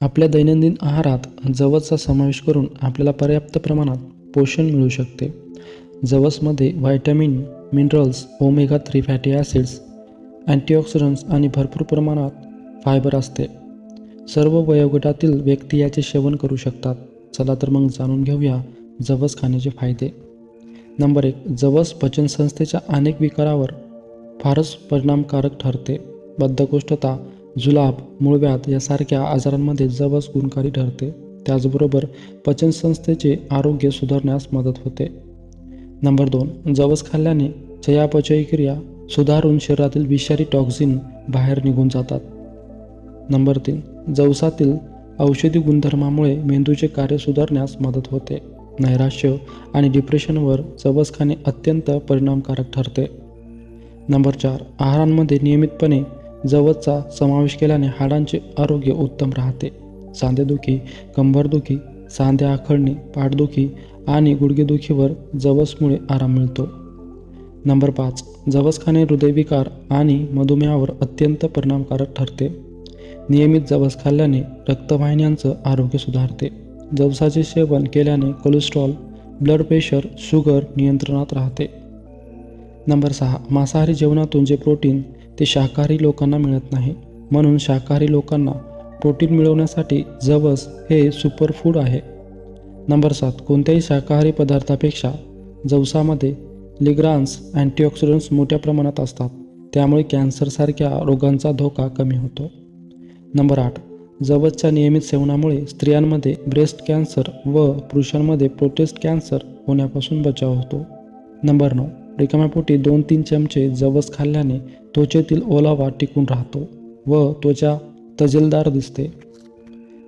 आपल्या दैनंदिन आहारात जवसचा समावेश करून आपल्याला पर्याप्त प्रमाणात पोषण मिळू शकते. जवसमध्ये vitamin minerals omega three fatty acids antioxidants आणि भरपूर प्रमाणात फायबर असते. सर्व वयोगटातील व्यक्ती याचे सेवन करू शकतात. चला तर मग जाणून घेऊया जवस खाण्याचे फायदे. नंबर एक जवस पचनसंस्थेच्या अनेक विकारावर फारच परिणामकारक ठरते. बद्धकोष्ठता जुलाब मूळव्याध यासारख्या आजारांमध्ये जवस गुणकारी ठरते. त्याचबरोबर पचनसंस्थेचे आरोग्य सुधारण्यास मदत होते. नंबर दोन जवस खाल्ल्याने चयापचय क्रिया सुधारून शरीरातील विषारी टॉक्झिन बाहेर निघून जातात. नंबर तीन जवसातील औषधी गुणधर्मामुळे मेंदूचे कार्य सुधारण्यास मदत होते. नैराश्य आणि डिप्रेशनवर जवस खाणे अत्यंत परिणामकारक ठरते. नंबर चार आहारांमध्ये नियमितपणे जवसचा समावेश केल्याने हाडांचे आरोग्य उत्तम राहते. सांधेदुखी कंबरदुखी सांधे आखडणे पाठदुखी आणि गुडघेदुखीवर जवसमुळे आराम मिळतो. नंबर पाच जवस खाणे हृदयविकार आणि मधुमेहावर अत्यंत परिणामकारक ठरते. नियमित जवस खाल्ल्याने रक्तवाहिन्यांचं आरोग्य सुधारते. जवसाचे सेवन केल्याने कोलेस्ट्रॉल ब्लड प्रेशर शुगर नियंत्रणात राहते. नंबर सहा मांसाहारी जेवणातून जे प्रोटीन ते शाकाहारी लोकांना मिळत नाही. म्हणून शाकाहारी लोकांना प्रोटीन मिळवण्यासाठी जवस हे सुपरफूड आहे. नंबर सात कोणत्याही शाकाहारी पदार्थापेक्षा जवसामध्ये लिग्रान्स अँटीऑक्सिडंट्स मोठ्या प्रमाणात असतात. त्यामुळे कॅन्सरसारख्या रोगांचा धोका कमी होतो. नंबर आठ जवसच्या नियमित सेवनामुळे स्त्रियांमध्ये ब्रेस्ट कॅन्सर व पुरुषांमध्ये प्रोटेस्ट कॅन्सर होण्यापासून बचाव होतो. नंबर नऊ रिकाम्या पोटी दोन तीन चमचे जवस खाल्ल्याने त्वचेतील ओलावा टिकून राहतो व त्वचा तजेलदार दिसते.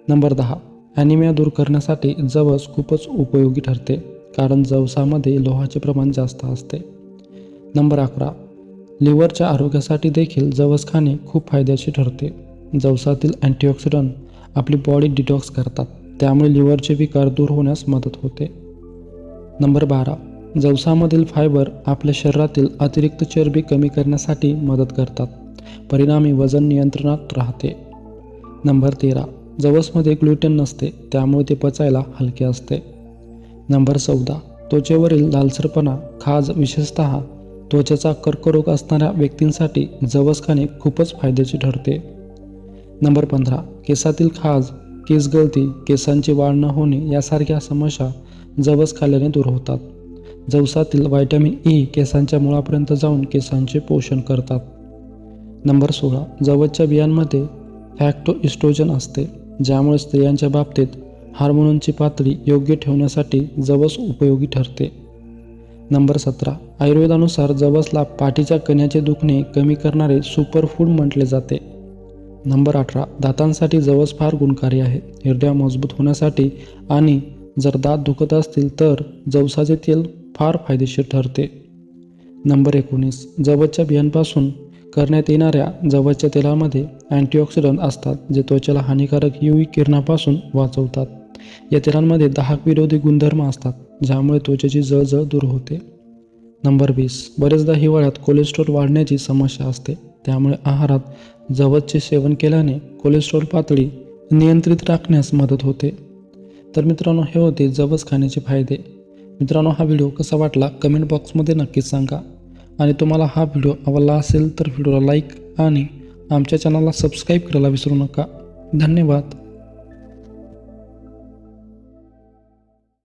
नंबर दहा. ॲनिमिया दूर करण्यासाठी जवस खूपच उपयोगी ठरते कारण जवसामध्ये लोहाचे प्रमाण जास्त असते. नंबर अकरा. लिव्हरच्या आरोग्यासाठी देखील जवस खाणे खूप फायद्याचे ठरते. जवसातील अँटीऑक्सिडंट आपली बॉडी डिटॉक्स करतात त्यामुळे लिव्हरचे विकार दूर होण्यास मदत होते. नंबर बारा. जवसामधील फायबर आपल्या शरीरातील अतिरिक्त चरबी कमी करण्यासाठी मदत करतात. परिणामी वजन नियंत्रणात राहते. नंबर तेरा. जवसमध्ये ग्लुटेन नसते त्यामुळे ते पचायला हलके असते. नंबर चौदा. त्वचेवरील लालसरपणा खाज विशेषत त्वचेचा कर्करोग असणाऱ्या व्यक्तींसाठी जवस खाणे खूपच फायद्याचे ठरते. नंबर पंधरा. केसातील खाज केस गळती केसांची वाढ न होणे यासारख्या समस्या जवस खाल्ल्याने दूर होतात. जवसातील व्हायटॅमिन ई केसांच्या मुळापर्यंत जाऊन केसांचे पोषण करतात. नंबर सोळा जवसच्या बियांमध्ये फॅक्टो इस्ट्रोजन असते ज्यामुळे स्त्रियांच्या बाबतीत हार्मोनची पातळी योग्य ठेवण्यासाठी जवस उपयोगी ठरते. नंबर सतरा आयुर्वेदानुसार जवसला पाठीच्या कण्याचे दुखणे कमी करणारे सुपरफूड म्हटले जाते. नंबर अठरा दातांसाठी जवस फार गुणकारी आहे हृदय मजबूत होण्यासाठी आणि जर दात दुखत असतील तर जवसाचे तेल फार फायदेशीर ठरते. नंबर एकोणीस. जवळच्या बियांपासून करण्यात येणाऱ्या जवळच्या तेलामध्ये अँटीऑक्सिडंट असतात जे त्वचेला हानिकारक युवी किरणापासून वाचवतात. या तेलांमध्ये दाहक विरोधी गुणधर्म असतात ज्यामुळे त्वचेची जळजळ दूर होते. नंबर वीस. बरेचदा हिवाळ्यात कोलेस्ट्रॉल वाढण्याची समस्या असते त्यामुळे आहारात जवळचे सेवन केल्याने कोलेस्ट्रॉल पातळी नियंत्रित राखण्यास मदत होते. तर मित्रांनो हे होते जवस खाण्याचे फायदे. मित्रांनो हा व्हिडिओ कसा वाटला कमेंट बॉक्समध्ये नक्कीच सांगा. आणि तुम्हाला हा व्हिडिओ आवडला असेल तर व्हिडिओला लाईक आणि आमच्या चॅनलला सबस्क्राईब करायला विसरू नका. धन्यवाद.